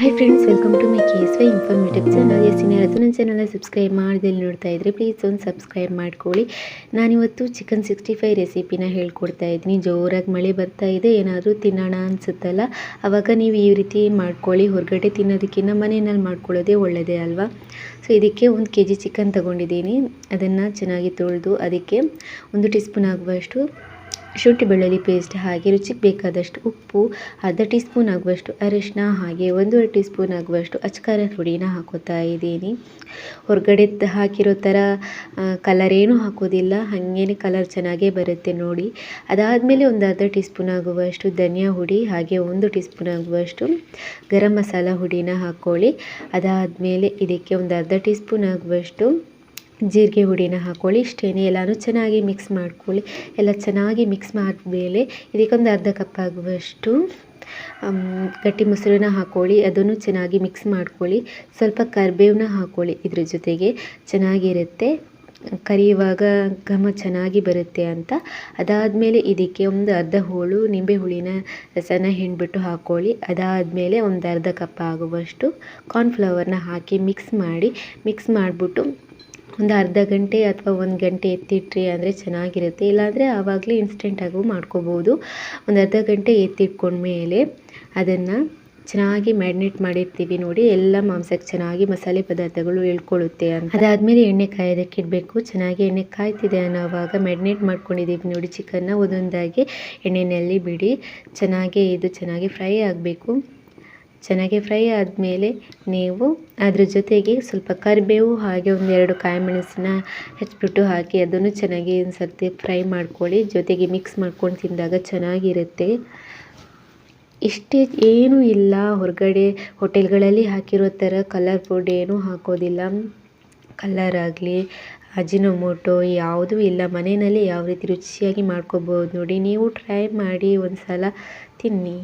Hi friends welcome to my K S Y informative channel yes ಅದು ನನ್ನ ಚಾನಲ್ನ subscribe ಮಾಡ್ದಲ್ಲಿ ನೋಡ್ತಾ ಇದ್ದರೆ ಪ್ಲೀಸ್ ಒಂದು ಸಬ್ಸ್ಕ್ರೈಬ್ ಮಾಡ್ಕೊಳ್ಳಿ. ನಾನಿವತ್ತು ಚಿಕನ್ ಸಿಕ್ಸ್ಟಿ ಫೈವ್ ರೆಸಿಪಿನ ಹೇಳ್ಕೊಡ್ತಾ ಇದ್ದೀನಿ. ಜೋರಾಗಿ ಮಳೆ ಬರ್ತಾ ಇದೆ, ಏನಾದರೂ ತಿನ್ನೋಣ ಅನಿಸುತ್ತಲ್ಲ? ಆವಾಗ ನೀವು ಈ ರೀತಿ ಮಾಡ್ಕೊಳ್ಳಿ. ಹೊರಗಡೆ ತಿನ್ನೋದಕ್ಕಿಂತ ಮನೆಯಲ್ಲಿ ಮಾಡ್ಕೊಳ್ಳೋದೇ ಒಳ್ಳೆಯದೇ ಅಲ್ವಾ? ಸೊ ಇದಕ್ಕೆ ಒಂದು ಕೆ ಜಿ ಚಿಕನ್ ತೊಗೊಂಡಿದ್ದೀನಿ. ಅದನ್ನು ಚೆನ್ನಾಗಿ ತೊಳೆದು, ಅದಕ್ಕೆ ಒಂದು ಟೀ ಸ್ಪೂನ್ ಆಗುವಷ್ಟು ಶುಂಠಿ ಬೆಳ್ಳುಳ್ಳಿ ಪೇಸ್ಟ್ ಹಾಗೆ ರುಚಿಗೆ ಬೇಕಾದಷ್ಟು ಉಪ್ಪು, ಅರ್ಧ ಟೀ ಸ್ಪೂನ್ ಆಗುವಷ್ಟು ಅರಿಶಿನ ಹಾಗೆ ಒಂದೂವರೆ ಟೀ ಸ್ಪೂನ್ ಆಗುವಷ್ಟು ಅಚ್ಕಾರ ಪುಡಿನ ಹಾಕೋತಾ ಇದ್ದೀನಿ. ಹೊರಗಡೆ ಹಾಕಿರೋ ಥರ ಕಲರ್ ಏನೂ ಹಾಕೋದಿಲ್ಲ. ಹಾಗೇನೆ ಕಲರ್ ಚೆನ್ನಾಗೇ ಬರುತ್ತೆ ನೋಡಿ. ಅದಾದಮೇಲೆ ಒಂದು ಅರ್ಧ ಟೀ ಸ್ಪೂನ್ ಆಗುವಷ್ಟು ಧನಿಯಾ ಹುಡಿ ಹಾಗೆ ಒಂದು ಟೀ ಸ್ಪೂನ್ ಆಗುವಷ್ಟು ಗರಂ ಮಸಾಲ ಹುಡಿನ ಹಾಕ್ಕೊಳ್ಳಿ. ಅದಾದಮೇಲೆ ಇದಕ್ಕೆ ಒಂದು ಅರ್ಧ ಟೀ ಸ್ಪೂನ್ ಆಗುವಷ್ಟು ಜೀರಿಗೆ ಹುಡಿನ ಹಾಕ್ಕೊಳ್ಳಿ ಇಷ್ಟೇನೆ. ಎಲ್ಲನೂ ಚೆನ್ನಾಗಿ ಮಿಕ್ಸ್ ಮಾಡ್ಕೊಳ್ಳಿ. ಎಲ್ಲ ಚೆನ್ನಾಗಿ ಮಿಕ್ಸ್ ಮಾಡಿದ್ಮೇಲೆ ಇದಕ್ಕೊಂದು ಅರ್ಧ ಕಪ್ ಆಗುವಷ್ಟು ಗಟ್ಟಿ ಮೊಸರನ್ನ ಹಾಕ್ಕೊಳ್ಳಿ ಅದನ್ನು ಚೆನ್ನಾಗಿ ಮಿಕ್ಸ್ ಮಾಡ್ಕೊಳ್ಳಿ. ಸ್ವಲ್ಪ ಕರಿಬೇವನ್ನ ಹಾಕ್ಕೊಳ್ಳಿ ಇದ್ರ ಜೊತೆಗೆ. ಚೆನ್ನಾಗಿರುತ್ತೆ. ಕರಿಯುವಾಗ ಘಮ ಚೆನ್ನಾಗಿ ಬರುತ್ತೆ ಅಂತ. ಅದಾದಮೇಲೆ ಇದಕ್ಕೆ ಒಂದು ಅರ್ಧ ಹೋಳು ನಿಂಬೆ ಹುಳಿನ ರಸನ ಹಿಂಡ್ಬಿಟ್ಟು ಹಾಕ್ಕೊಳ್ಳಿ ಅದಾದಮೇಲೆ ಒಂದು ಅರ್ಧ ಕಪ್ ಆಗುವಷ್ಟು ಕಾರ್ನ್ಫ್ಲವರ್ನ ಹಾಕಿ ಮಿಕ್ಸ್ ಮಾಡಿ. ಮಿಕ್ಸ್ ಮಾಡಿಬಿಟ್ಟು ಒಂದು ಅರ್ಧ ಗಂಟೆ ಅಥವಾ ಒಂದು ಗಂಟೆ ಎತ್ತಿಟ್ರಿ ಅಂದರೆ ಚೆನ್ನಾಗಿರುತ್ತೆ. ಇಲ್ಲಾಂದರೆ ಆವಾಗಲೇ ಇನ್ಸ್ಟೆಂಟಾಗೂ ಮಾಡ್ಕೋಬೋದು. ಒಂದು ಅರ್ಧ ಗಂಟೆ ಎತ್ತಿಟ್ಕೊಂಡ್ಮೇಲೆ ಅದನ್ನು ಚೆನ್ನಾಗಿ ಮ್ಯಾರಿನೇಟ್ ಮಾಡಿರ್ತೀವಿ ನೋಡಿ. ಎಲ್ಲ ಮಾಂಸಕ್ಕೆ ಚೆನ್ನಾಗಿ ಮಸಾಲೆ ಪದಾರ್ಥಗಳು ಹೇಳ್ಕೊಳ್ಳುತ್ತೆ ಅಂತ. ಅದಾದಮೇಲೆ ಎಣ್ಣೆ ಕಾಯೋದಕ್ಕೆ ಇಡಬೇಕು. ಚೆನ್ನಾಗಿ ಎಣ್ಣೆ ಕಾಯ್ತಿದೆ ಅನ್ನೋವಾಗ ಮ್ಯಾರಿನೇಟ್ ಮಾಡ್ಕೊಂಡಿದ್ದೀವಿ ನೋಡಿ ಚಿಕನ್ನ. ಒಂದೊಂದಾಗಿ ಎಣ್ಣೆಯಲ್ಲಿ ಬಿಡಿ. ಚೆನ್ನಾಗಿ ಇದು ಚೆನ್ನಾಗಿ ಫ್ರೈ ಆಗಬೇಕು. ಚೆನ್ನಾಗಿ ಫ್ರೈ ಆದಮೇಲೆ ನೀವು ಅದ್ರ ಜೊತೆಗೆ ಸ್ವಲ್ಪ ಕರಿಬೇವು ಹಾಗೆ ಒಂದೆರಡು ಕಾಯಿ ಮೆಣಸನ್ನ ಹೆಚ್ಚಿಬಿಟ್ಟು ಹಾಕಿ ಅದನ್ನು ಚೆನ್ನಾಗಿ ಒಂದು ಸರ್ತಿ ಫ್ರೈ ಮಾಡ್ಕೊಳ್ಳಿ. ಜೊತೆಗೆ ಮಿಕ್ಸ್ ಮಾಡ್ಕೊಂಡು ತಿಂದಾಗ ಚೆನ್ನಾಗಿರುತ್ತೆ. ಇಷ್ಟೇ ಏನೂ ಇಲ್ಲ. ಹೊರಗಡೆ ಹೋಟೆಲ್ಗಳಲ್ಲಿ ಹಾಕಿರೋ ಥರ ಕಲರ್ ಫುಡ್ ಏನೂ ಹಾಕೋದಿಲ್ಲ. ಕಲರ್ ಆಗಲಿ, ಅಜಿನೋಮೋಟೊ ಯಾವುದೂ ಇಲ್ಲ. ಮನೆಯಲ್ಲಿ ಯಾವ ರೀತಿ ರುಚಿಯಾಗಿ ಮಾಡ್ಕೋಬೋದು ನೋಡಿ. ನೀವು ಟ್ರೈ ಮಾಡಿ ಒಂದು ಸಲ ತಿನ್ನಿ.